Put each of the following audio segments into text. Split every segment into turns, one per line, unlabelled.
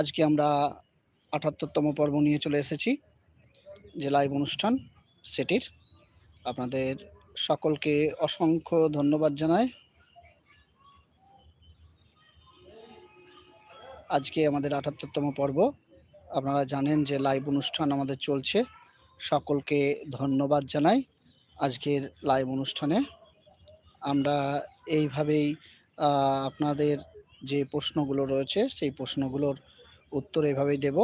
আজকে আমরা আটাত্তরতম পর্ব নিয়ে চলে এসেছি, যে লাইভ অনুষ্ঠান সেটির। আপনাদের সকলকে অসংখ্য ধন্যবাদ জানাই। আজকে আমাদের আঠাত্তরতম পর্ব। আপনারা জানেন যে লাইভ অনুষ্ঠান আমাদের চলছে। সকলকে ধন্যবাদ জানাই আজকের লাইভ অনুষ্ঠানে। আমরা এইভাবেই আপনাদের যে প্রশ্নগুলো রয়েছে, সেই প্রশ্নগুলোর উত্তর এভাবেই দেব।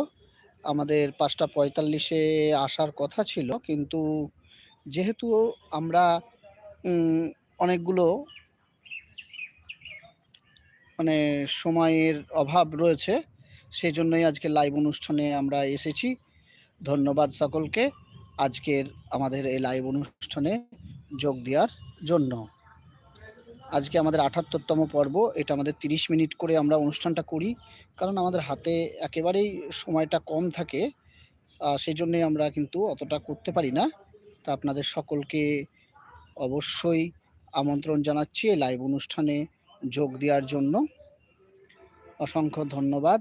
আমাদের পাঁচটা পঁয়তাল্লিশে আসার কথা ছিল, কিন্তু যেহেতু আমরা অনেকগুলো মানে সময়ের অভাব রয়েছে সেই জন্যই আজকে লাইভ অনুষ্ঠানে আমরা এসেছি। ধন্যবাদ সকলকে। আজকের আমাদের এই লাইভ অনুষ্ঠানে যোগ দেওয়ার জন্য। আজকে আমাদের আঠাত্তরতম পর্ব। এটা আমাদের তিরিশ মিনিট করে আমরা অনুষ্ঠানটা করি, কারণ আমাদের হাতে একেবারেই সময়টা কম থাকে সেই জন্যই আমরা কিন্তু অতটা করতে পারি না। তা আপনাদের সকলকে অবশ্যই আমন্ত্রণ জানাচ্ছি এই লাইভ অনুষ্ঠানে যোগ দেওয়ার জন্য। অসংখ্য ধন্যবাদ।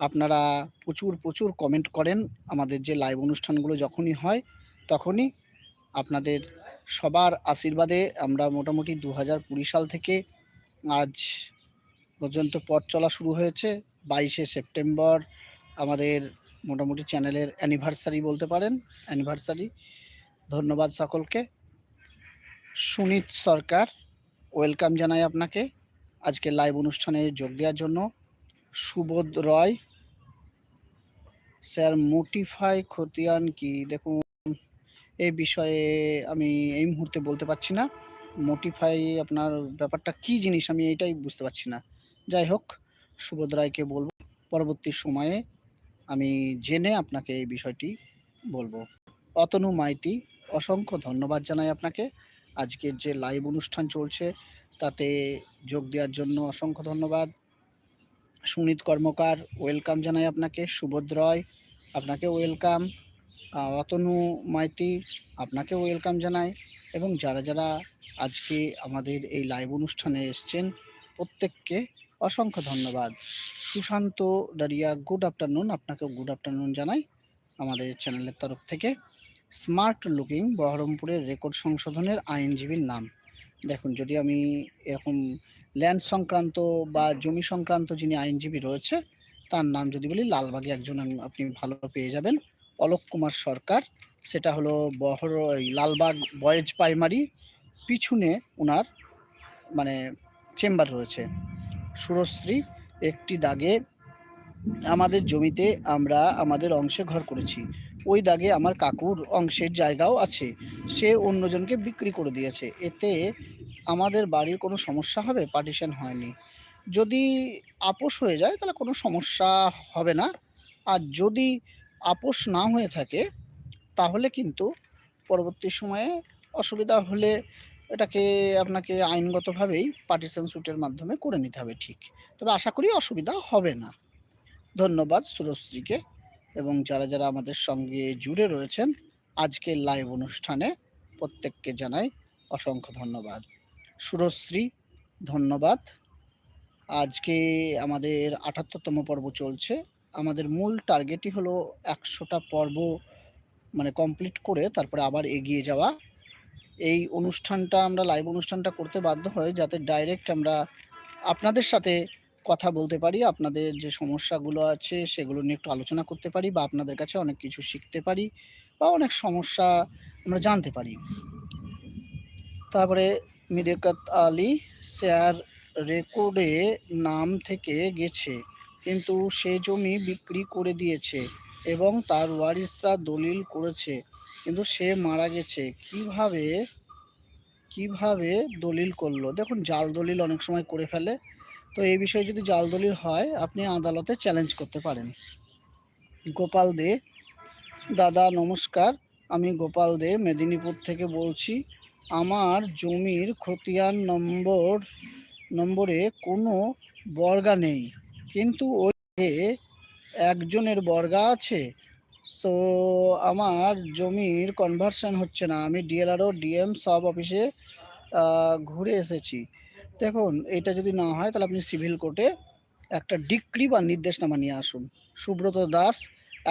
আপনারা প্রচুর প্রচুর কমেন্ট করেন আমাদের যে লাইভ অনুষ্ঠানগুলো যখনই হয়, তখনই আপনাদের সবার আশীর্বাদে আমরা মোটামুটি দু হাজার কুড়ি সাল থেকে আজ পর্যন্ত পথ চলা শুরু হয়েছে। বাইশে সেপ্টেম্বর আমাদের মোটামুটি চ্যানেলের অ্যানিভার্সারি বলতে পারেন, অ্যানিভার্সারি। ধন্যবাদ সকলকে। সুনীত সরকার, ওয়েলকাম জানাই আপনাকে। আজকে লাইভ অনুষ্ঠানে যোগ দেওয়ার জন্য সুবোধ রয়, স্যার মোটিফাই খতিয়ান কি? দেখুন। এই বিষয়ে আমি এই মুহূর্তে বলতে পারছি না। মোটিফাই আপনার ব্যাপারটা কি জিনিস আমি এটাই বুঝতে পারছি না। যাই হোক, সুবোধ রায়কে বলব, পরবর্তী সময়ে আমি জেনে আপনাকে এই বিষয়টি বলব। অতনু মাইতি, অসংখ্য ধন্যবাদ জানাই আপনাকে। আজকের যে লাইভ অনুষ্ঠান চলছে, তাতে যোগ দেওয়ার জন্য অসংখ্য ধন্যবাদ। সুনীত কর্মকার ওয়েলকাম জানাই আপনাকে। সুবোধ রয় আপনাকে ওয়েলকাম অতনু মাইতি আপনাকে ওয়েলকাম জানাই এবং যারা যারা আজকে আমাদের এই লাইভ অনুষ্ঠানে এসছেন, প্রত্যেককে অসংখ্য ধন্যবাদ। সুশান্ত ডারিয়া গুড আফটারনুন আপনাকেও গুড আফটারনুন জানাই আমাদের চ্যানেলের তরফ থেকে। স্মার্ট লুকিং বহরমপুরের রেকর্ড সংশোধনের আইনজীবীর নাম। দেখুন, যদি আমি এরকম ল্যান্ড সংক্রান্ত বা জমি সংক্রান্ত যিনি আইনজীবী রয়েছে, তার নাম যদি বলি, লালবাগে একজন আপনি ভালো পেয়ে যাবেন। অলোক কুমার সরকার, সেটা হলো বহর লালবাগ বয়েজ প্রাইমারি, পিছনে ওনার মানে চেম্বার রয়েছে। সুরশ্রী, একটি দাগে আমাদের জমিতে আমরা আমাদের অংশে ঘর করেছি। ওই দাগে আমার কাকুর অংশের জায়গাও আছে। সে অন্যজনকে বিক্রি করে দিয়েছে। এতে আমাদের বাড়ির কোনো সমস্যা হবে? পার্টিশন হয়নি। যদি আপোষ হয়ে যায়, তাহলে কোনো সমস্যা হবে না। আর যদি আপোষ না হয়ে থাকে, তাহলে কিন্তু পরবর্তী সময়ে অসুবিধা হলে এটাকে আপনাকে আইনগতভাবেই পার্টিশন সুটের মাধ্যমে করে নিতে হবে ঠিক। তবে আশা করি অসুবিধা হবে না। ধন্যবাদ সুরশ্রীকে এবং যারা যারা আমাদের সঙ্গে জুড়ে রয়েছেন, আজকের লাইভ অনুষ্ঠানে প্রত্যেককে জানাই অসংখ্য ধন্যবাদ। সুরশ্রী, ধন্যবাদ। আজকে আমাদের আটাত্তরতম পর্ব চলছে। আমাদের মূল টার্গেটই হলো একশোটা পর্ব মানে কমপ্লিট করে তারপরে আবার এগিয়ে যাওয়া। এই অনুষ্ঠানটা, আমরা লাইভ অনুষ্ঠানটা করতে বাধ্য হই যাতে ডাইরেক্ট আমরা আপনাদের সাথে কথা বলতে পারি, আপনাদের যে সমস্যাগুলো আছে সেগুলো নিয়ে একটু আলোচনা করতে পারি বা আপনাদের কাছে অনেক কিছু শিখতে পারি বা অনেক সমস্যা আমরা জানতে পারি। তারপরে মিরেকাত আলী শেয়ার রেকর্ডে নাম থেকে গেছে। কিন্তু সে জমি বিক্রি করে দিয়েছে এবং তার ওয়ারিসরা দলিল করেছে। কিন্তু সে মারা গেছে। কীভাবে কীভাবে দলিল করল? দেখুন, জাল দলিল অনেক সময় করে ফেলে। তো এই বিষয়ে যদি জাল দলিল হয়, আপনি আদালতে চ্যালেঞ্জ করতে পারেন। গোপাল দে। দাদা, নমস্কার। আমি গোপাল দে, মেদিনীপুর থেকে বলছি, আমার জমির খতিয়ান নম্বর, নম্বরে কোনো বর্গা নেই। কিন্তু ওই একজনের বর্গা আছে সো আমার জমির কনভার্সন হচ্ছে না। আমি ডিএলআরও ডিএম সব অফিসে ঘুরে এসেছি। দেখুন, এটা যদি না হয় তাহলে আপনি সিভিল কোর্টে একটা ডিক্রি বা নির্দেশনামা নিয়ে আসুন। সুব্রত দাস,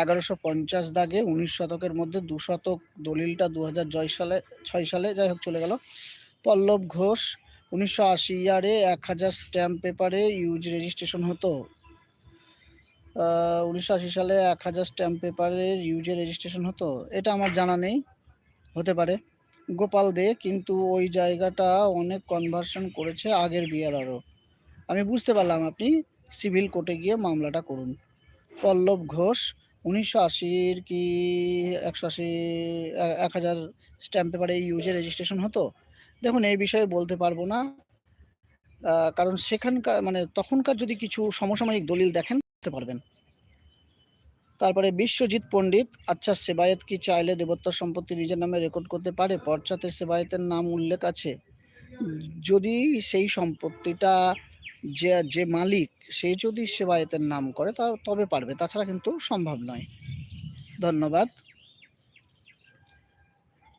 এগারোশো পঞ্চাশ দাগে উনিশ শতকের মধ্যে দু শতক দলিলটা দু হাজার সালে, ছয় সালে যাই হোক চলে গেল। পল্লব ঘোষ উনিশশো আশি ইয়ারে এক হাজার স্ট্যাম্প পেপারে ইউজ রেজিস্ট্রেশন হতো। উনিশশো আশি সালে এক হাজার স্ট্যাম্প পেপারের ইউজে রেজিস্ট্রেশন হতো। এটা আমার জানা নেই, হতে পারে। গোপাল দে কিন্তু ওই জায়গাটা অনেক কনভার্সন করেছে আগের বিয়ারারও আমি বুঝতে পারলাম আপনি সিভিল কোর্টে গিয়ে মামলাটা করুন। পল্লব ঘোষ, উনিশশো আশির কি একশো আশি এক হাজার স্ট্যাম্প পেপারে ইউজে রেজিস্ট্রেশন হতো? দেখুন, এই বিষয়ে বলতে পারব না। কারণ সেখানকার মানে তখনকার যদি কিছু সমসাময়িক দলিল দেখেন করতে পারবেন। তারপরে বিশ্বজিৎ পণ্ডিত আচ্ছা সেবায়েত কি চাইলে দেবত্ব সম্পত্তি নিজের নামে রেকর্ড করতে পারে? পর্চাতে সেবায়েতের নাম উল্লেখ আছে। যদি সেই সম্পত্তিটা যে যে মালিক, সে যদি সেবায়েতের নাম করে, তা তবে পারবে। তাছাড়া কিন্তু সম্ভব নয়। ধন্যবাদ।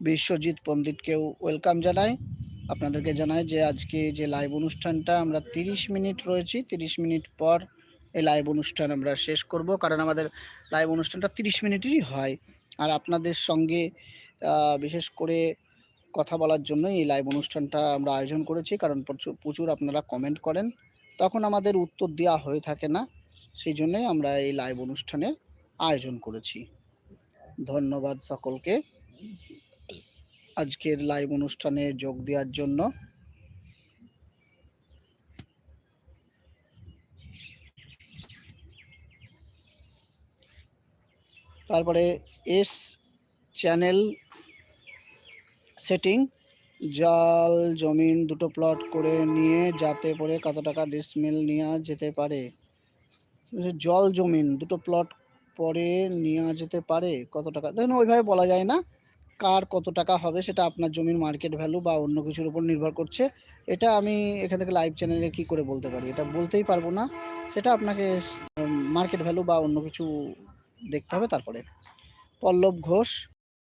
বিশ্বজিৎ পণ্ডিতকেও ওয়েলকাম জানাই। আপনাদেরকে জানাই যে আজকে যে লাইভ অনুষ্ঠানটা আমরা তিরিশ মিনিট রয়েছি, তিরিশ মিনিট পর এই লাইভ অনুষ্ঠান আমরা শেষ করব, কারণ আমাদের লাইভ অনুষ্ঠানটা তিরিশ মিনিটেরই হয়। আর আপনাদের সঙ্গে বিশেষ করে কথা বলার জন্য এই লাইভ অনুষ্ঠানটা আমরা আয়োজন করেছি, কারণ প্রচুর প্রচুর আপনারা কমেন্ট করেন। তখন আমাদের উত্তর দেওয়া হয়ে থাকে না, সেই জন্যই আমরা এই লাইভ অনুষ্ঠানের আয়োজন করেছি। ধন্যবাদ সকলকে। আজকের লাইভ অনুষ্ঠানে যোগ দেওয়ার জন্য। তারপরে এস চ্যানেল সেটিং জাল, জমিন দুটো প্লট করে নিয়ে যাতে পরে কত টাকা ডিসমিল নেওয়া যেতে পারে। জল জমিন দুটো প্লট পরে নেওয়া যেতে পারে কত টাকা? দেখুন, ওইভাবে বলা যায় না। কার কত টাকা হবে সেটা আপনার জমির মার্কেট ভ্যালু বা অন্য কিছুর উপর নির্ভর করছে। এটা আমি এখান থেকে লাইভ চ্যানেলে কি করে বলতে পারি? এটা বলতেই পারব না। সেটা আপনাকে মার্কেট ভ্যালু বা অন্য কিছু দেখতে হবে তারপরে। পল্লব ঘোষ,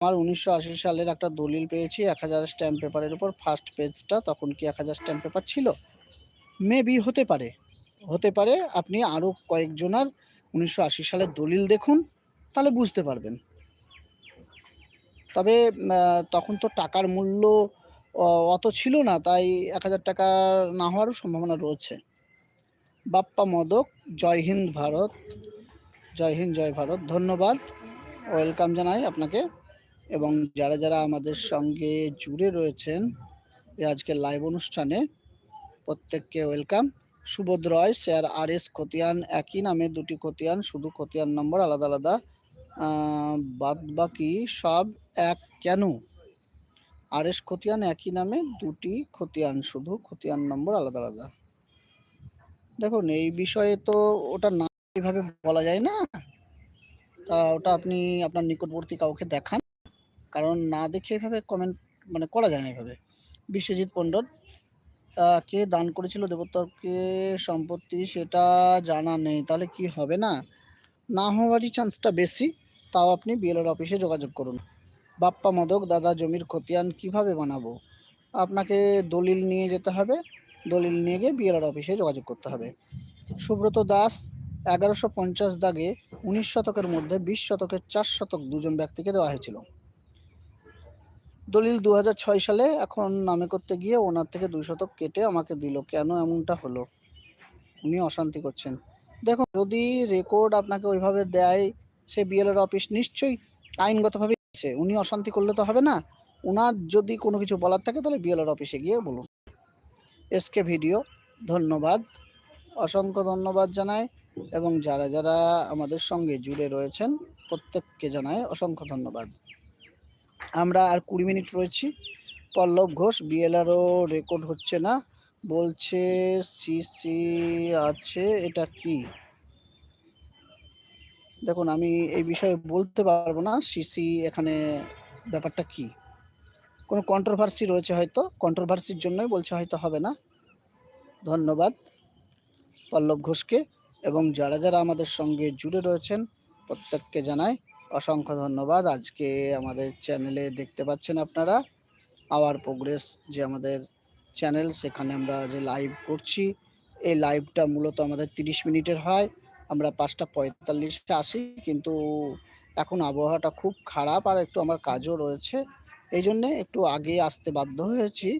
আমার উনিশশো আশি সালের একটা দলিল পেয়েছি, এক হাজার স্ট্যাম্প পেপারের উপর ফার্স্ট পেজটা তখন কি এক হাজার স্ট্যাম্প পেপার ছিল? মেবি হতে পারে। হতে পারে, আপনি আরও কয়েকজনার উনিশশো আশি সালের দলিল দেখুন, তাহলে বুঝতে পারবেন। তবে তখন তো টাকার মূল্য অত ছিল না, তাই এক হাজার টাকা না হওয়ারও সম্ভাবনা রয়েছে। বাপ্পা মদক, জয় হিন্দ ভারত, জয় হিন্দ, জয় ভারত, ধন্যবাদ। ওয়েলকাম জানাই আপনাকে। এবং যারা যারা আমাদের সঙ্গে জুড়ে রয়েছেন আজকের লাইভ অনুষ্ঠানে, প্রত্যেককে welcome. Subodh Roy share R S খতিয়ান একই নামে, দুটি খতিয়ান, শুধু খতিয়ান নম্বর, আলাদা আলাদা। বাদ বাকি সব এক কেন? আর এস খতিয়ান একই নামে, দুটি খতিয়ান শুধু, খতিয়ান নম্বর আলাদা আলাদা। দেখুন, এই বিষয়ে তো ওটা না এইভাবে বলা যায় না। তা ওটা আপনি আপনার নিকটবর্তী কাউকে দেখান। কারণ না দেখে এভাবে কমেন্ট মানে করা যায় না এভাবে। বিশ্বজিৎ পণ্ডত কে দান করেছিল দেবতাকে সম্পত্তি সেটা জানা নেই, তাহলে কি হবে না? না হওয়ারই চান্সটা বেশি। তাও আপনি বিএলআর অফিসে যোগাযোগ করুন। বাপ্পা মদক, দাদা জমির খতিয়ান কীভাবে বানাবো? আপনাকে দলিল নিয়ে যেতে হবে। দলিল নিয়ে গিয়ে বিএলআর অফিসে যোগাযোগ করতে হবে। সুব্রত দাস, এগারোশো পঞ্চাশ দাগে উনিশ শতকের মধ্যে বিশ শতকের চার শতক দুজন ব্যক্তিকে দেওয়া হয়েছিল। দলিল দু হাজার ছয় সালে এখন নামে করতে গিয়ে ওনার থেকে দুই শতক কেটে আমাকে দিল। কেন এমনটা হলো? উনি অশান্তি করছেন। দেখুন, যদি রেকর্ড আপনাকে ওইভাবে দেয় সে বিএলআর অফিস নিশ্চয়ই আইনগতভাবে আছে। উনি অশান্তি করলে তো হবে না। ওনার যদি কোনো কিছু বলার থাকে তাহলে বিএলআর অফিসে গিয়ে বলুন। এসকে ভিডিও, ধন্যবাদ। অসংখ্য ধন্যবাদ জানাই এবং যারা যারা আমাদের সঙ্গে জুড়ে রয়েছেন, প্রত্যেককে জানাই অসংখ্য ধন্যবাদ। আমরা আর কুড়ি মিনিট রয়েছি। পল্লব ঘোষ, বিএলআরও রেকর্ড হচ্ছে না। বলছে সিসি আছে, এটা কি? দেখুন, আমি এই বিষয়ে বলতে পারব না সিসি এখানে ব্যাপারটা কি? কোনো কন্ট্রোভার্সি রয়েছে হয়তো কন্ট্রোভার্সির জন্যই বলছে হয়তো হবে না। ধন্যবাদ পল্লব ঘোষকে এবং যারা যারা আমাদের সঙ্গে জুড়ে রয়েছেন, প্রত্যেককে জানাই অসংখ্য ধন্যবাদ। আজকে আমাদের চ্যানেলে দেখতে পাচ্ছেন আপনারা আওয়ার প্রোগ্রেস যে আমাদের চ্যানেল সেখানে আমরা যে লাইভ করছি, এই লাইভটা মূলত আমাদের তিরিশ মিনিটের হয়। আমরা পাঁচটা পঁয়তাল্লিশে আসি, কিন্তু এখন আবহাওয়াটা খুব খারাপ আর একটু আমার কাজও রয়েছে। এই জন্যে একটু আগে আসতে বাধ্য হয়েছি।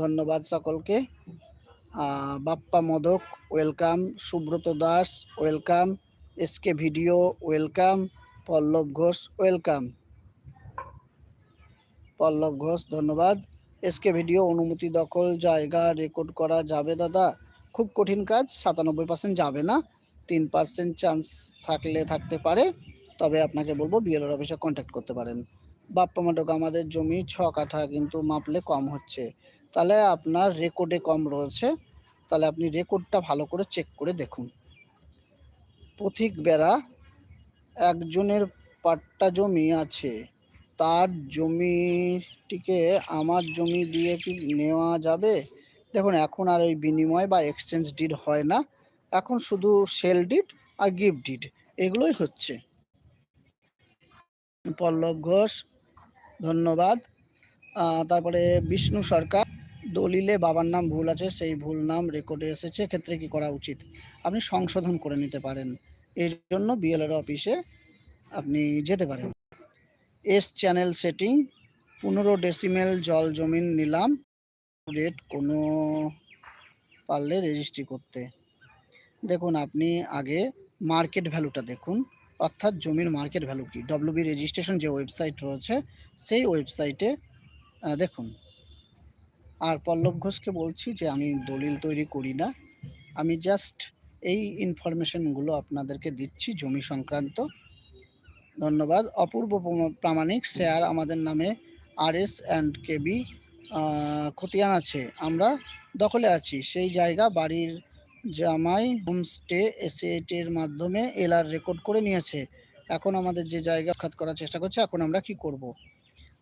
ধন্যবাদ সকলকে। Bappa Modak, welcome. Subrata Das, welcome. SK video, welcome. Pallab Ghosh, welcome. Pallab Ghosh, ধন্যবাদ। এসকে ভিডিও, অনুমতি দখল, জায়গা রেকর্ড করা যাবে দাদা? খুব কঠিন কাজ, সাতানব্বই পার্সেন্ট যাবে না। তিন পার্সেন্ট চান্স থাকলে থাকতে পারে। তবে আপনাকে বলব বিএলআর অফিসে কন্ট্যাক্ট করতে পারেন। বাপ্পা মাটক আমাদের জমি ছ কাঠা কিন্তু মাপলে কম হচ্ছে। তাহলে আপনার রেকর্ডে কম রয়েছে। তাহলে আপনি রেকর্ডটা ভালো করে চেক করে দেখুন। পথিক বেড়া, একজনের পাট্টা জমি আছে। তার জমিটিকে আমার জমি দিয়ে কি নেওয়া যাবে? দেখুন, এখন আর এই বিনিময় বা এক্সচেঞ্জ ডিড হয় না। এখন শুধু সেল ডিড আর গিফট ডিড এগুলোই হচ্ছে। পল্লব ঘোষ, ধন্যবাদ। তারপরে বিষ্ণু সরকার, দলিলে বাবার নাম ভুল আছে, সেই ভুল নাম রেকর্ডে এসেছে ক্ষেত্রে কি করা উচিত? আপনি সংশোধন করে নিতে পারেন। এর জন্য বিএলআর অফিসে আপনি যেতে পারেন। এস চ্যানেল সেটিং পনেরো ডেসিমেল জল জমিন নিলাম। রেট কোনো পারলে রেজিস্ট্রি করতে। দেখুন, আপনি আগে মার্কেট ভ্যালুটা দেখুন। অর্থাৎ জমির মার্কেট ভ্যালু কি? ডব্লিউবি রেজিস্ট্রেশন যে ওয়েবসাইট রয়েছে, সেই ওয়েবসাইটে দেখুন। আর পল্লব ঘোষকে বলছি যে, আমি দলিল তৈরি করি না। আমি জাস্ট এই ইনফরমেশনগুলো আপনাদেরকে দিচ্ছি জমি সংক্রান্ত। ধন্যবাদ। অপূর্ব প্রমা- প্রামাণিক শেয়ার আমাদের নামে আর এস অ্যান্ড কেবি খতিয়ান আছে। আমরা দখলে আছি। সেই জায়গা, বাড়ির জামাই হোমস্টে এসএটের মাধ্যমে এলআর রেকর্ড করে নিয়েছে। এখন আমাদের যে জায়গা খাত করার চেষ্টা করছে, এখন আমরা কি করব?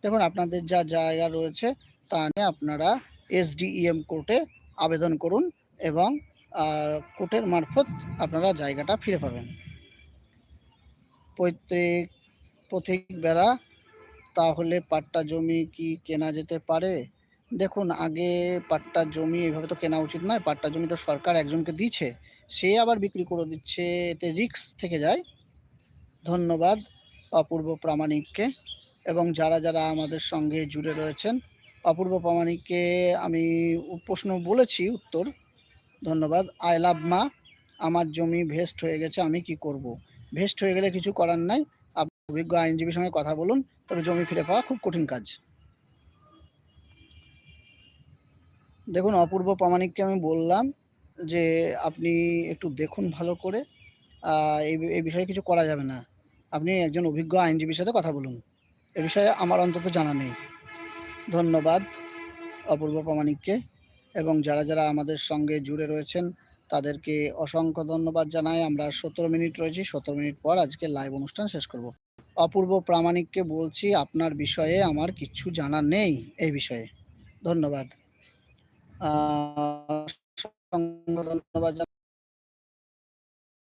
দেখুন, আপনাদের যা জায়গা রয়েছে, তা নিয়ে আপনারা এসডিইএম কোর্টে আবেদন করুন এবং কোর্টের মারফত আপনারা জায়গাটা ফিরে পাবেন। পৈতৃক পথিক বেড়া, তাহলে পাট্টা জমি কি কেনা যেতে পারে? দেখুন, আগে পাট্টা জমি এভাবে তো কেনা উচিত নয়। পাট্টা জমি তো সরকার একজনকে দিচ্ছে সে আবার বিক্রি করে দিচ্ছে। এতে রিস্ক থেকে যায়। ধন্যবাদ অপূর্ব প্রামাণিককে। এবং যারা যারা আমাদের সঙ্গে জুড়ে রয়েছেন, অপূর্ব প্রামাণিককে আমি প্রশ্ন বলেছি উত্তর। ধন্যবাদ। আই লাভ মা। আমার জমি ভেস্ট হয়ে গেছে, আমি কি করব? ভেস্ট হয়ে গেলে কিছু করার নাই। আপনি অভিজ্ঞ আইনজীবীর সঙ্গে কথা বলুন। তবে জমি ফিরে পাওয়া খুব কঠিন কাজ। দেখুন, অপূর্ব প্রামাণিককে আমি বললাম যে, আপনি একটু দেখুন ভালো করে। এই বিষয়ে কিছু করা যাবে না। আপনি একজন অভিজ্ঞ আইনজীবীর সাথে কথা বলুন। এ বিষয়ে আমার অন্তত জানা নেই। ধন্যবাদ অপূর্ব প্রামাণিককে এবং যারা যারা আমাদের সঙ্গে জুড়ে রয়েছেন, তাদেরকে অসংখ্য ধন্যবাদ জানাই। আমরা সতেরো মিনিট রয়েছি। সতেরো মিনিট পর আজকে লাইভ অনুষ্ঠান শেষ করব। অপূর্ব প্রামাণিককে বলছি, আপনার বিষয়ে আমার কিচ্ছু জানা নেই এই বিষয়ে। ধন্যবাদ।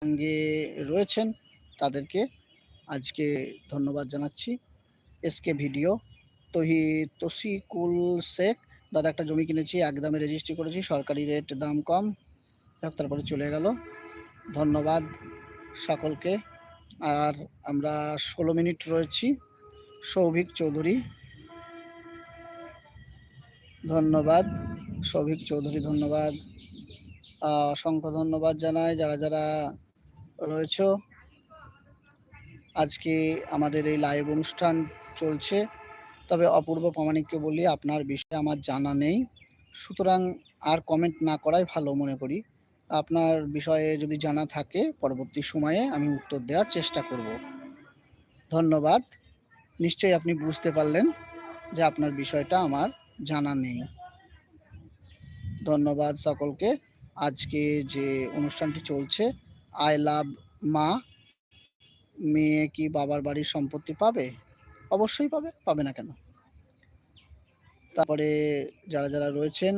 সঙ্গে রয়েছেন তাদেরকে আজকে ধন্যবাদ জানাচ্ছি। এসকে ভিডিও, তহি, তসিকুল শেখ, দাদা একটা জমি কিনেছি একদমে রেজিস্ট্রি করেছি, সরকারি রেট দাম কম। তারপরে চলে গেল। ধন্যবাদ সকলকে। আর আমরা ষোলো মিনিট রয়েছি। সৌভিক চৌধুরী, ধন্যবাদ। সৌভিক চৌধুরী ধন্যবাদ। অসংখ্য ধন্যবাদ জানাই যারা যারা রয়েছে। আজকে আমাদের এই লাইভ অনুষ্ঠান চলছে। তবে অপূর্ব প্রামাণিককে বলি, আপনার বিষয়ে আমার জানা নেই। সুতরাং আর কমেন্ট না করাই ভালো মনে করি। আপনার বিষয়ে যদি জানা থাকে, পরবর্তী সময়ে আমি উত্তর দেওয়ার চেষ্টা করব। ধন্যবাদ। নিশ্চয়ই আপনি বুঝতে পারলেন যে আপনার বিষয়টা আমার জানা নেই। ধন্যবাদ সকলকে। আজকে যে অনুষ্ঠানটি চলছে আই লাভ মা, মেয়ে কি বাবার বাড়ির সম্পত্তি পাবে? অবশ্যই পাবে পাবে না কেন? তারপরে যারা যারা রয়েছেন,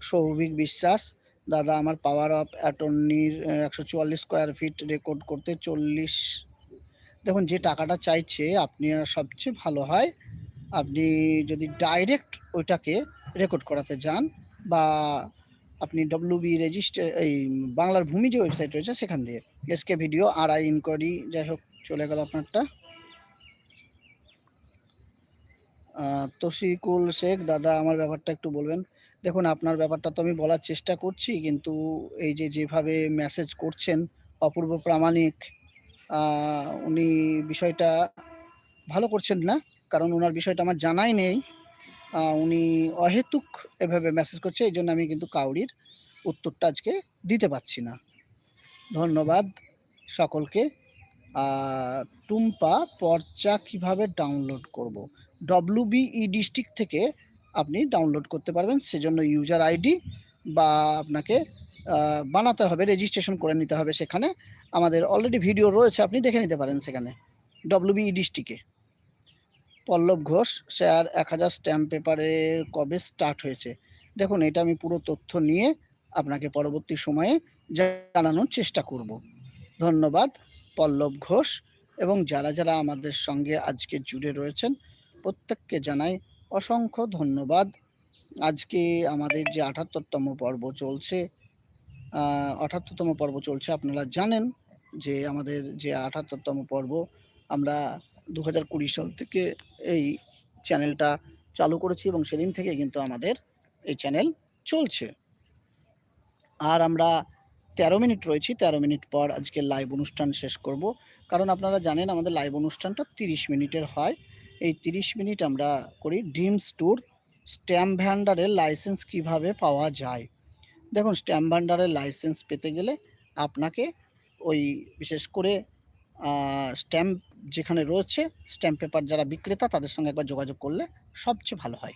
সৌভিক বিশ্বাস, দাদা আমার পাওয়ার অফ অ্যাটর্নির একশো চুয়াল্লিশ স্কোয়ার ফিট রেকর্ড করতে চল্লিশ। দেখুন, যে টাকাটা চাইছে, আপনি সবচেয়ে ভালো হয়, আপনি যদি ডাইরেক্ট ওইটাকে রেকর্ড করাতে যান বা আপনি ডব্লিউবি রেজিস্টার এই বাংলার ভূমি যে ওয়েবসাইট রয়েছে সেখান দিয়ে। SK video R I inquiry যাই হোক চলে গেল আপনারটা। আহ, তশিকুল শেখ দাদা আমার ব্যাপারটা একটু বলবেন। দেখুন আপনার ব্যাপারটা তো আমি বলার চেষ্টা করছি কিন্তু এই যে যেভাবে মেসেজ করছেন অপূর্ব প্রামাণিক উনি বিষয়টা ভালো করছেন না কারণ ওনার বিষয়টা আমার জানাই নেই। উনি অহেতুক এভাবে মেসেজ করছে এই জন্য আমি কিন্তু কাউরির উত্তরটা আজকে দিতে পারছি না। ধন্যবাদ সকলকে। টুম্পা পর্চা কীভাবে ডাউনলোড করব? ডব্লিউবিই ডিস্ট্রিক্ট থেকে আপনি ডাউনলোড করতে পারবেন, সেজন্য ইউজার আইডি বা আপনাকে বানাতে হবে রেজিস্ট্রেশন করে নিতে হবে সেখানে। আমাদের অলরেডি ভিডিও রয়েছে, আপনি দেখে নিতে পারেন সেখানে ডব্লিউবিই ডিস্ট্রিক্টে পল্লব ঘোষ শেয়ার এক হাজার স্ট্যাম্প পেপারের কবে স্টার্ট হয়েছে? দেখুন, এটা আমি পুরো তথ্য নিয়ে আপনাকে পরবর্তী সময়ে জানানোর চেষ্টা করব। ধন্যবাদ, পল্লব ঘোষ, এবং যারা যারা আমাদের সঙ্গে আজকে জুড়ে রয়েছেন, প্রত্যেককে জানাই অসংখ্য ধন্যবাদ। আজকে আমাদের যে আঠাত্তরতম পর্ব চলছে আঠাত্তরতম পর্ব চলছে, আপনারা জানেন যে আমাদের যে আঠাত্তরতম পর্ব, আমরা দু হাজার কুড়ি সাল থেকে এই চ্যানেলটা চালু করেছি এবং সেদিন থেকে কিন্তু আমাদের এই চ্যানেল চলছে। আর আমরা তেরো মিনিট রয়েছি, তেরো মিনিট পর আজকে লাইভ অনুষ্ঠান শেষ করব। কারণ আপনারা জানেন আমাদের লাইভ অনুষ্ঠানটা তিরিশ মিনিটের হয়। এই তিরিশ মিনিট আমরা করি ড্রিমস ট্যুর, স্ট্যাম্প ভ্যান্ডারের লাইসেন্স কীভাবে পাওয়া যায়। দেখুন, স্ট্যাম্প ভান্ডারের লাইসেন্স পেতে গেলে আপনাকে ওই বিশেষ করে স্ট্যাম্প যেখানে রয়েছে স্ট্যাম্প পেপার যারা বিক্রেতা, তাদের সঙ্গে একবার যোগাযোগ করলে সবচেয়ে ভালো হয়।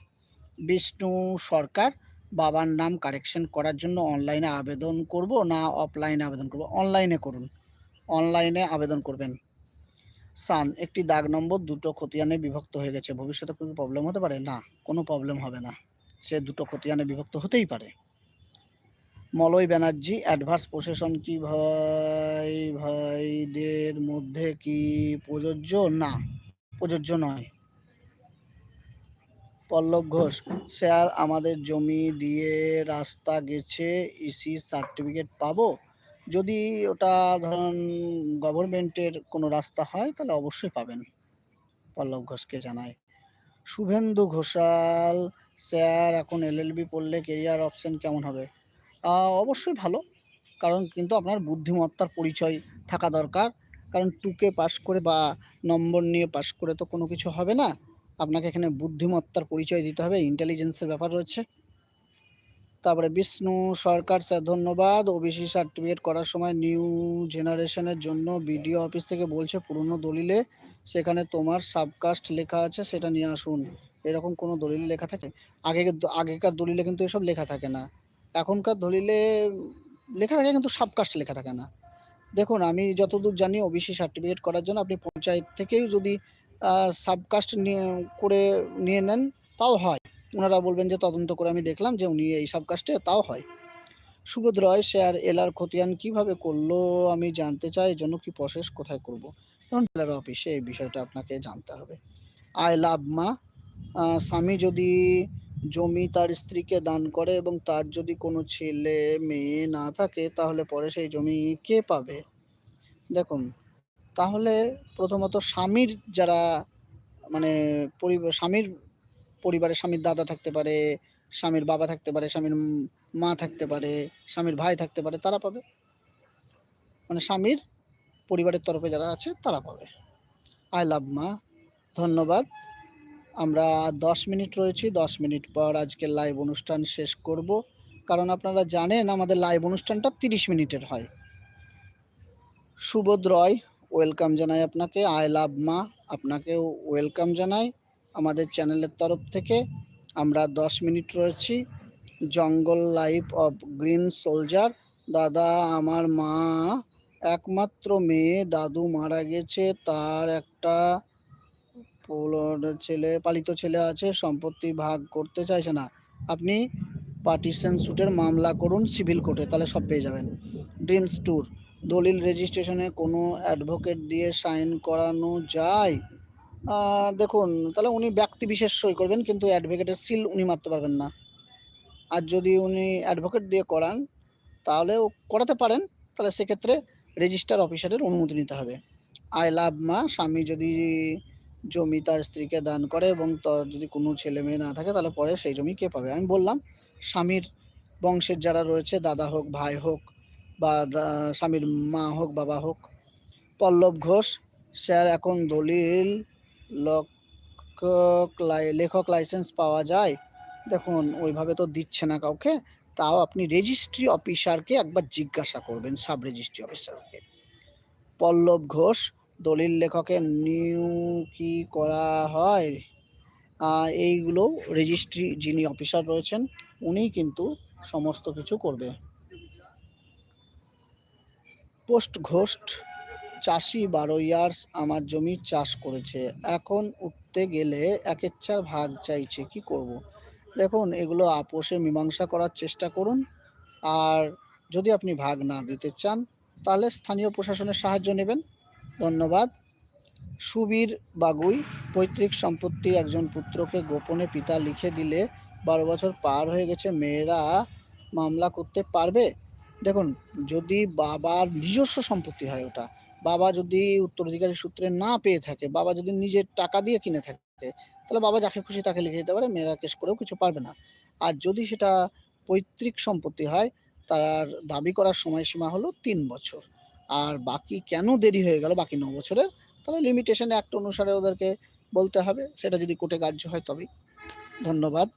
বিষ্ণু সরকার বাবার নাম কারেকশন করার জন্য অনলাইনে আবেদন করব না অফলাইনে আবেদন করব? অনলাইনে করুন। অনলাইনে আবেদন করবেন। সান, একটি দাগ নম্বর দুটো খতিয়ানে বিভক্ত হয়ে গেছে। ভবিষ্যতে কোনো প্রবলেম হতে পারে? না, কোনো প্রবলেম হবে না। সে দুটো খতিয়ানে বিভক্ত হতেই পারে। মলয় ব্যানার্জি অ্যাডভার্স প্রসেশন কি ভাই? ভাইদের মধ্যে কি প্রযোজ্য? না, প্রযোজ্য নয়। পল্লব ঘোষ, স্যার, আমাদের জমি দিয়ে রাস্তা গেছে ইসি সার্টিফিকেট পাবো? যদি ওটা ধরুন গভর্নমেন্টের কোনো রাস্তা হয়, তাহলে অবশ্যই পাবেন। পল্লব ঘোষকে জানাই শুভেন্দু ঘোষাল, স্যার, এখন এলএলবি পড়লে কেরিয়ার অপশন কেমন হবে? অবশ্যই ভালো। কারণ কিন্তু আপনার বুদ্ধিমত্তার পরিচয় থাকা দরকার। কারণ টুকে পাস করে বা নম্বর নিয়ে পাস করে তো কোনো কিছু হবে না। আপনাকে এখানে বুদ্ধিমত্তার পরিচয় দিতে হবে ইন্টেলিজেন্সের ব্যাপার রয়েছে। তারপরে বিষ্ণু সরকার স্যার, ধন্যবাদ। ওবিসি সার্টিফিকেট করার সময় নিউ জেনারেশনের জন্য বিডিও অফিস থেকে বলছে পুরনো দলিলে। সেখানে তোমার সাবকাস্ট লেখা আছে, সেটা নিয়ে আসুন। এরকম কোনো দলিলে লেখা থাকে? আগে আগেকার দলিলে কিন্তু এসব লেখা থাকে না। এখনকার দলিলে লেখা থাকে কিন্তু সাবকাস্ট লেখা থাকে না। দেখুন, আমি যতদূর জানি ওবিসি সার্টিফিকেট করার জন্য আপনি পঞ্চায়েত থেকেই যদি সাবকাস্ট নিয়ে, করে নিয়ে নেন, তাও হয়। ওনারা বলবেন যে তদন্ত করে আমি দেখলাম যে উনি এই সাবকাস্টে, তাও হয়। সুবোধ রয় শেয়ার এলার খতিয়ান কীভাবে করল, আমি জানতে চাই এর জন্য কি প্রসেস কোথায় করব? এখন জেলার অফিসে এই বিষয়টা আপনাকে জানতে হবে। আই লাভ মা স্বামী যদি জমি তার স্ত্রীকে দান করে এবং তার যদি কোনো ছেলে, মেয়ে না থাকে, তাহলে পরে সেই জমি কে পাবে? দেখুন, তাহলে প্রথমত স্বামীর যারা মানে স্বামীর পরিবারে স্বামীর দাদা থাকতে পারে, স্বামীর বাবা থাকতে পারে, স্বামীর মা থাকতে পারে, স্বামীর ভাই থাকতে পারে, তারা পাবে। মানে স্বামীর পরিবারের তরফে যারা আছে, তারা পাবে। আই লাভ মা, ধন্যবাদ। আমরা দশ মিনিট রয়েছি, দশ মিনিট পর আজকে লাইভ অনুষ্ঠান শেষ করব। কারণ আপনারা জানেন, আমাদের লাইভ অনুষ্ঠানটা তিরিশ মিনিটের হয়। সুবোধ রয় ওয়েলকাম জানাই আপনাকে। আই লাভ মা, আপনাকেও ওয়েলকাম জানাই আমাদের চ্যানেলের তরফ থেকে। আমরা দশ মিনিট রয়েছি। জঙ্গল লাইফ অফ গ্রিন সোলজার দাদা, আমার মা, একমাত্র মেয়ে, দাদু মারা গেছে, তার একটা পোলর ছেলে, পালিত ছেলে আছে, সম্পত্তি ভাগ করতে চাইছে না। আপনি পার্টিশন স্যুটের মামলা করুন সিভিল কোর্টে তাহলে সব পেয়ে যাবেন। ড্রিমস ট্যুর দলিল রেজিস্ট্রেশনে কোনো অ্যাডভোকেট দিয়ে সাইন করানো যায়? দেখুন, তাহলে উনি ব্যক্তি বিশেষ সই করবেন, কিন্তু অ্যাডভোকেটের সিল উনি মারতে পারবেন না। আর যদি উনি অ্যাডভোকেট দিয়ে করান তাহলেও করাতে পারেন, তাহলে সেক্ষেত্রে রেজিস্টার অফিসারের অনুমতি নিতে হবে। আই লাভ মা, স্বামী যদি জমি তার স্ত্রীকে দান করে এবং তার যদি কোনো ছেলে মেয়ে না থাকে, তাহলে পরে সেই জমি কে পাবে? আমি বললাম, স্বামীর বংশের যারা রয়েছে, দাদা হোক, ভাই হোক বা স্বামীর মা হোক, বাবা হোক, পল্লব ঘোষ, স্যার, এখন দলিল লেখক লাইসেন্স পাওয়া যায়। দেখুন, ওইভাবে তো দিচ্ছে না কাউকে। তাও আপনি রেজিস্ট্রি অফিসারকে একবার জিজ্ঞাসা করবেন সাব রেজিস্ট্রি অফিসারকে পল্লব ঘোষ দলিল লেখকের নিউ কি করা হয়? এইগুলো রেজিস্ট্রি যিনি অফিসার রয়েছেন, উনি কিন্তু সমস্ত কিছু করবে। পোস্ট ঘোষ্ট চাষি বারো ইয়ার্স আমার জমি চাষ করেছে। এখন উঠতে গেলে একের চার ভাগ চাইছে, কি করব। দেখুন, এগুলো আপোষে মীমাংসা করার চেষ্টা করুন। আর যদি আপনি ভাগ না দিতে চান, তাহলে স্থানীয় প্রশাসনের সাহায্য নেবেন। ধন্যবাদ। সুবীর বাগুই, পৈতৃক সম্পত্তি একজন পুত্রকে গোপনে পিতা লিখে দিলে বারো বছর পার হয়ে গেছে, মেয়েরা মামলা করতে পারবে? দেখুন, যদি বাবার নিজস্ব সম্পত্তি হয় ওটা, বাবা যদি উত্তরাধিকারী সূত্রে না পেয়ে থাকে, বাবা যদি নিজের টাকা দিয়ে কিনে থাকে, তাহলে বাবা যাকে খুশি তাকে লিখে দিতে পারে, মেয়েরা কেস করেও কিছু পারবে না। আর যদি সেটা পৈতৃক সম্পত্তি হয়, তার দাবি করার সময়সীমা হলো তিন বছর। আর বাকি কেন দেরি হয়ে গেল বাকি ন বছরের? তাহলে লিমিটেশন অ্যাক্ট অনুসারে ওদেরকে বলতে হবে। সেটা যদি কোর্টে গ্রাহ্য হয় তবেই। ধন্যবাদ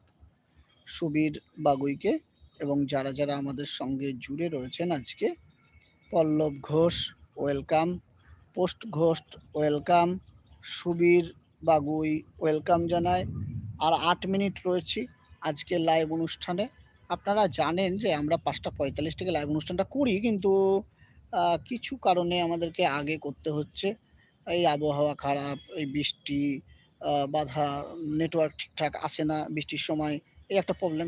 সুবীর বাগুইকে এবং যারা যারা আমাদের সঙ্গে জুড়ে রয়েছেন আজকে, Pallab Ghosh, welcome. Post Ghosh, welcome. Subir Bagui, welcome জানায় আর আট মিনিট রয়েছি আজকে লাইভ অনুষ্ঠানে। আপনারা জানেন যে আমরা পাঁচটা পঁয়তাল্লিশ থেকে লাইভ অনুষ্ঠানটা করি, কিন্তু কিছু কারণে আমাদেরকে আগে করতে হচ্ছে। এই আবহাওয়া খারাপ, এই বৃষ্টি বাধা নেটওয়ার্ক ঠিকঠাক আসে না বৃষ্টির সময়, এই একটা প্রবলেম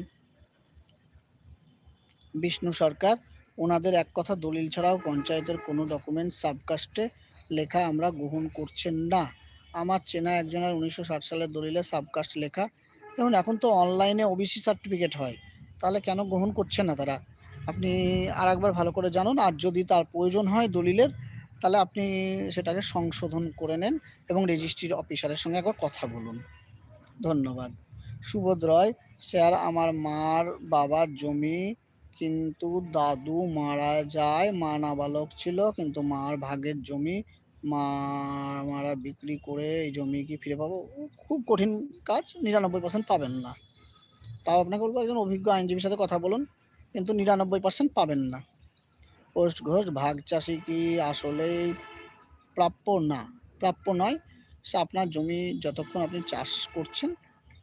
বিষ্ণু সরকার, ওনাদের এক কথা দলিল ছাড়াও পঞ্চায়েতের কোনো ডকুমেন্ট সাবকাস্টে লেখা আমরা গ্রহণ করছেন না। আমার চেনা একজনের উনিশশো ষাট সালের দলিলে সাবকাস্ট লেখা। দেখুন, এখন তো অনলাইনে ওবিসি সার্টিফিকেট হয়। তাহলে কেন গ্রহণ করছে না তারা? আপনি আর একবার ভালো করে জানুন, আর যদি তার প্রয়োজন হয় দলিলের, তাহলে আপনি সেটাকে সংশোধন করে নেন এবং রেজিস্ট্রির অফিসারের সঙ্গে একবার কথা বলুন। ধন্যবাদ। সুবোধ রয়, স্যার, আমার মার বাবার জমি কিন্তু দাদু মারা যায়, মা নাবালক ছিল, কিন্তু মার ভাগের জমি মা, মারা বিক্রি করে এই জমি কি ফিরে পাবো? খুব কঠিন কাজ, নিরানব্বই পার্সেন্ট পাবেন না। তাও আপনাকে বলব একজন অভিজ্ঞ আইনজীবীর সাথে কথা বলুন। কিন্তু নিরানব্বই পার্সেন্ট পাবেন না। পোস্ট ঘোষ ভাগ চাষি কি আসলেই প্রাপ্য না? প্রাপ্য নয়, সে আপনার জমি যতক্ষণ আপনি চাষ করছেন,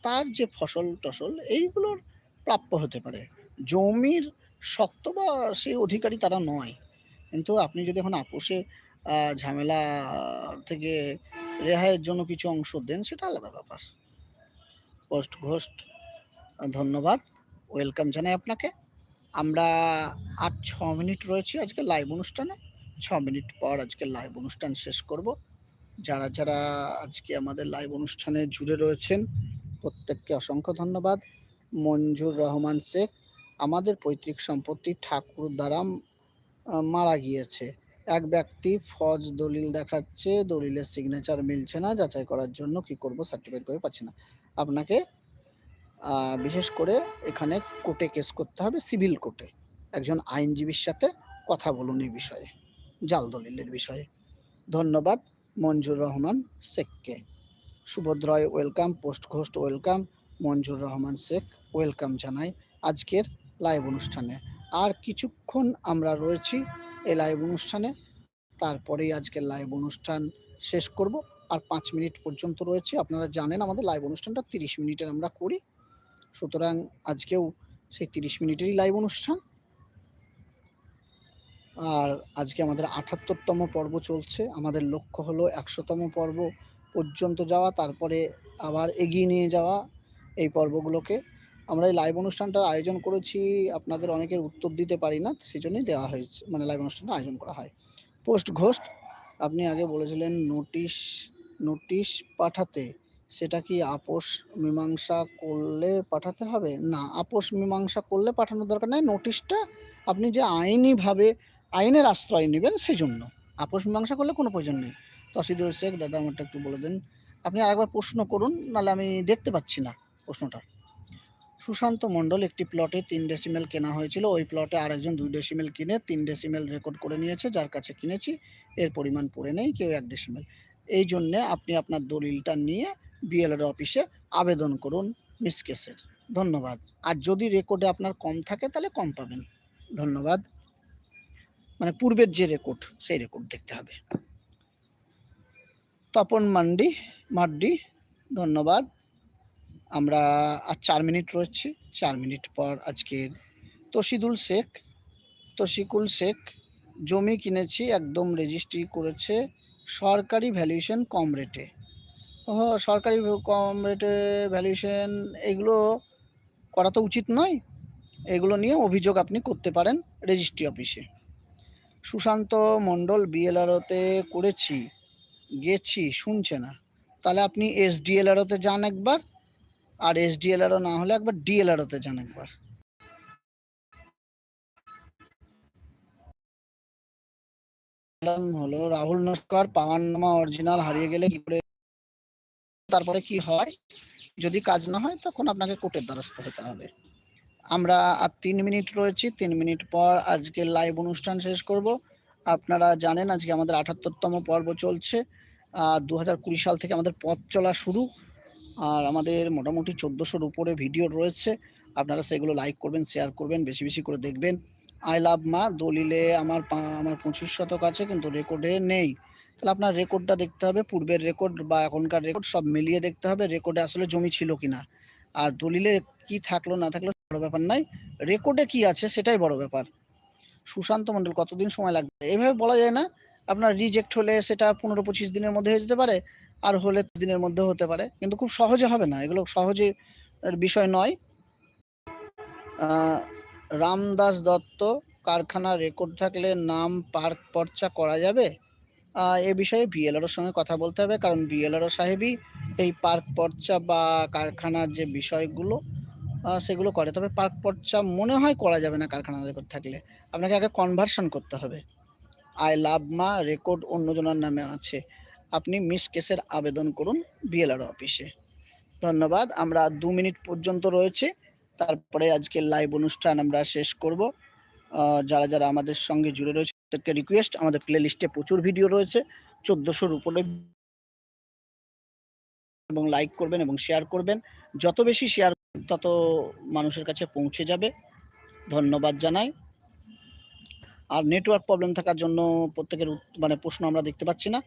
তার যে ফসল টসল এইগুলোর প্রাপ্য হতে পারে। জমির শক্ত বা সেই অধিকারী তারা নয়। কিন্তু আপনি যদি এখন আপোষে ঝামেলা থেকে রেহাইয়ের জন্য কিছু অংশ দেন, সেটা আলাদা ব্যাপার। পোস্ট ঘোষ, ধন্যবাদ। ওয়েলকাম জানাই আপনাকে। আমরা আট, ছ মিনিট রয়েছি আজকে লাইভ অনুষ্ঠানে। ছ মিনিট পর আজকে লাইভ অনুষ্ঠান শেষ করব। যারা যারা আজকে আমাদের লাইভ অনুষ্ঠানে জুড়ে রয়েছেন, প্রত্যেককে অসংখ্য ধন্যবাদ। মঞ্জুর রহমান শেখ, আমাদের পৈতৃক সম্পত্তি ঠাকুর দ্বারা মারা গিয়েছে। এক ব্যক্তি ফজ দলিল দেখাচ্ছে, দলিলের সিগনেচার মিলছে না, যাচাই করার জন্য কি করব সার্টিফিকেট করে পাচ্ছি না। আপনাকে বিশেষ করে এখানে কোর্টে কেস করতে হবে, সিভিল কোর্টে। একজন আইনজীবীর সাথে কথা বলুন এই বিষয়ে, জাল দলিলের বিষয়ে। ধন্যবাদ, মঞ্জুর রহমান শেখকে। সুভদ্রয়, welcome, post ghost, welcome, Manjur Rahman Sheikh, welcome জানাই আজকের লাইভ অনুষ্ঠানে। আর কিছুক্ষণ আমরা রয়েছি এই লাইভ অনুষ্ঠানে, তারপরেই আজকের লাইভ অনুষ্ঠান শেষ করব। আর পাঁচ মিনিট পর্যন্ত রয়েছে, আপনারা জানেন আমাদের লাইভ অনুষ্ঠানটা তিরিশ মিনিটের আমরা করি। সুতরাং আজকেও সেই তিরিশ মিনিটেরই লাইভ অনুষ্ঠান। আর আজকে আমাদের আঠাত্তরতম পর্ব চলছে। আমাদের লক্ষ্য হলো একশোতম পর্ব পর্যন্ত যাওয়া, তারপরে আবার এগিয়ে নিয়ে যাওয়া এই পর্বগুলোকে। আমরা এই লাইভ অনুষ্ঠানটার আয়োজন করেছি, আপনাদের অনেকের উত্তর দিতে পারি না সেই জন্যই দেওয়া হয়েছে মানে লাইভ অনুষ্ঠানটা আয়োজন করা হয়। পোস্ট ঘোষ্ট আপনি আগে বলেছিলেন নোটিশ নোটিশ পাঠাতে। সেটা কি আপোষ মীমাংসা করলে পাঠাতে হবে? না, আপোষ মীমাংসা করলে পাঠানোর দরকার নেই। নোটিশটা আপনি যে আইনিভাবে, আইনের আশ্রয় নেবেন সেই জন্য আপোষ মীমাংসা করলে কোনো প্রয়োজন নেই। তসিদুল শেখ, দাদা আমারটা একটু বলে দেন। আপনি আরেকবার প্রশ্ন করুন, নাহলে আমি দেখতে পাচ্ছি না প্রশ্নটা। সুশান্ত মণ্ডল, একটি প্লটে তিন ডেসিমেল কেনা হয়েছিল। ওই প্লটে আরেকজন দুই ডেসিমেল কিনে তিন ডেসিমেল রেকর্ড করে নিয়েছে। যার কাছে কিনেছি, এর পরিমাণ পড়ে নেই, কেউ এক ডেসিমেল এই জন্যে আপনি আপনার দলিলটা নিয়ে বিএলআর অফিসে আবেদন করুন মিস কেসের ধন্যবাদ। আর যদি রেকর্ডে আপনার কম থাকে, তাহলে কম পাবেন। ধন্যবাদ। মানে পূর্বের যে রেকর্ড সেই রেকর্ড দেখতে হবে। তপন মান্ডি, মাড্ডি, ধন্যবাদ। আমরা আর চার মিনিট রয়েছি। চার মিনিট পর আজকের তসিদুল শেখ, তশিকুল শেখ, জমি কিনেছি, একদম রেজিস্ট্রি করেছে, সরকারি ভ্যালুয়েশন কম রেটে সরকারি কম রেটে ভ্যালুয়েশন এগুলো করা তো উচিত নয়। এগুলো নিয়ে অভিযোগ আপনি করতে পারেন রেজিস্ট্রি অফিসে সুশান্ত মণ্ডল বিএলআরওতে করেছি, গেছি, শুনছে না। তাহলে আপনি এসডিএলআরওতে যান একবার, আর এসডিএলআরও না হলে একবার ডিএলআরওতে যান একবার। হলো রাহুল নস্কর, পাওয়ার নামা অরিজিনাল হারিয়ে গেলে কি করে তারপরে কি হয়? যদি কাজ না হয়, তখন আপনাকে কোর্টের দ্বারস্থ হতে হবে। আমরা আর তিন মিনিট রয়েছি। তিন মিনিট পর আজকে লাইভ অনুষ্ঠান শেষ করব। আপনারা জানেন আজকে আমাদের আঠাত্তরতম পর্ব চলছে। দু হাজার কুড়ি সাল থেকে আমাদের পথ চলা শুরু। আর আমাদের মোটামুটি চোদ্দোশোর উপরে ভিডিও রয়েছে। আপনারা সেগুলো লাইক করবেন, শেয়ার করবেন, বেশি বেশি করে দেখবেন। আই লাভ মা, দলিলে আমার আমার পঁচিশ শতক আছে, কিন্তু রেকর্ডে নেই। তাহলে আপনার রেকর্ডটা দেখতে হবে, পূর্বের রেকর্ড বা এখনকার রেকর্ড সব মিলিয়ে দেখতে হবে রেকর্ডে আসলে জমি ছিল কিনা। আর দলিলে কি থাকল না থাকল বড় ব্যাপার নাই রেকর্ডে কি আছে সেটাই বড় ব্যাপার। সুশান্ত মন্ডল কতদিন সময় লাগবে? এইভাবে বলা যায় না, আপনার রিজেক্ট হলে সেটা পনেরো পঁচিশ দিনের মধ্যে হয়ে যেতে পারে, আর হলে দিনের মধ্যে হতে পারে, কিন্তু খুব সহজে হবে না, এগুলো সহজে বিষয় নয়। রামদাস দত্ত কারখানা রেকর্ড থাকলে নাম পার্ক পর্চা করা যাবে? এ বিষয়ে বিএলআরওর সঙ্গে কথা বলতে হবে। কারণ বিএলআরও সাহেবই এই পার্ক পর্চা বা কারখানার যে বিষয়গুলো সেগুলো করে। তবে পার্ক পর্চা মনে হয় করা যাবে না কারখানা রেকর্ড থাকলে। আপনাকে আগে কনভার্সন করতে হবে। আই লাভ মা রেকর্ড অন্যজনের নামে আছে। আপনি মিস কেসের আবেদন করুন বিএলআর অফিসে। ধন্যবাদ। আমরা দু মিনিট পর্যন্ত রয়েছে। তারপরে আজকে লাইভ অনুষ্ঠান আমরা শেষ করব। যারা যারা আমাদের সঙ্গে জুড়ে রয়েছে তাদেরকে রিকোয়েস্ট আমাদের প্লে লিস্টে প্রচুর ভিডিও রয়েছে। চোদ্দোশোর উপরে এবং লাইক করবেন এবং শেয়ার করবেন। যত বেশি শেয়ার তত মানুষের কাছে পৌঁছে যাবে। ধন্যবাদ জানাই। আর নেটওয়ার্ক প্রবলেম থাকার জন্য প্রত্যেকের মানে প্রশ্ন আমরা দেখতে পাচ্ছি না।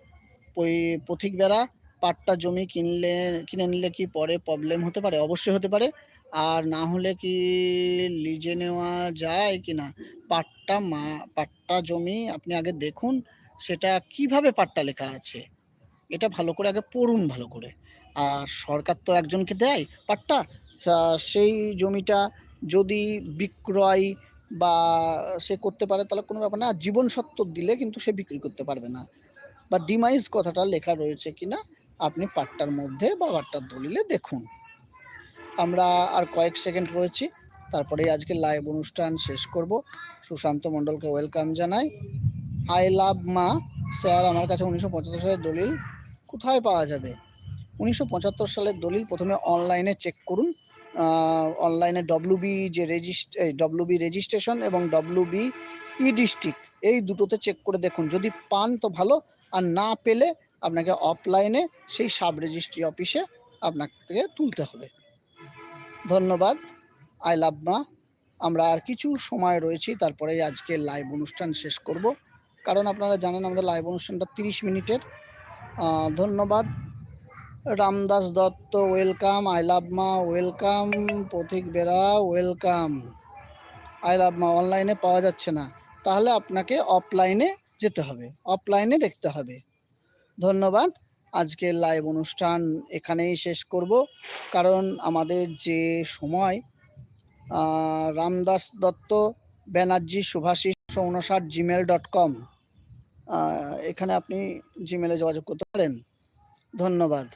পথিক বেড়া, পাট্টা জমি কিনলে কিনে নিলে কি পরে প্রবলেম হতে পারে? অবশ্যই হতে পারে। আর না হলে কি লিজে নেওয়া যায় কি না? পাট্টা মা, পাট্টা জমি আপনি আগে দেখুন, সেটা কীভাবে পাট্টা লেখা আছে? এটা ভালো করে আগে পড়ুন ভালো করে। আর সরকার তো একজনকে দেয় পাট্টা সেই জমিটা যদি বিক্রয় বা সে করতে পারে তাহলে কোনো ব্যাপার না জীবন সত্ত্ব দিলে কিন্তু সে বিক্রি করতে পারবে না। বা ডিমাইজ কথাটা লেখা রয়েছে কিনা, আপনি পাট্টার মধ্যে বা পাট্টার দলিলে দেখুন। আমরা আর কয়েক সেকেন্ড রয়েছি। তারপরে আজকে লাইভ অনুষ্ঠান শেষ করব। সুশান্ত মণ্ডলকে ওয়েলকাম জানাই। আই লাভ মা। স্যার আমার কাছে উনিশশো পঁচাত্তর সালের দলিল কোথায় পাওয়া যাবে? উনিশশো পঁচাত্তর সালের দলিল প্রথমে অনলাইনে চেক করুন। অনলাইনে ডব্লুবি যে রেজিস্ট ডব্লুবি রেজিস্ট্রেশন এবং ডব্লুবি ই ডিস্ট্রিক্ট এই দুটোতে চেক করে দেখুন। যদি পান তো ভালো, আর না পেলে আপনাকে অফলাইনে সেই সাব রেজিস্ট্রি অফিসে আপনাকে তুলতে হবে। ধন্যবাদ। আই লাভ মা। আমরা আর কিছু সময় রয়েছি তারপরে আজকে লাইভ অনুষ্ঠান শেষ করব। কারণ আপনারা জানেন, আমাদের লাইভ অনুষ্ঠানটা তিরিশ মিনিটের। ধন্যবাদ। Ramdas Dutta welcome I love মা ওয়েলকাম পথিক বেরা ওয়েলকাম আই লাভ মা অনলাইনে পাওয়া যাচ্ছে না। তাহলে আপনাকে অফলাইনে যেতে হবে। অফলাইনে দেখতে হবে। ধন্যবাদ। আজকের লাইভ অনুষ্ঠান এখানেই শেষ করব। কারণ আমাদের যে সময় রামদাস দত্ত ব্যানার্জি সুভাষিস উনষাট জিমেল ডট কম এখানে আপনি জিমেলে যোগাযোগ করতে পারেন। ধন্যবাদ।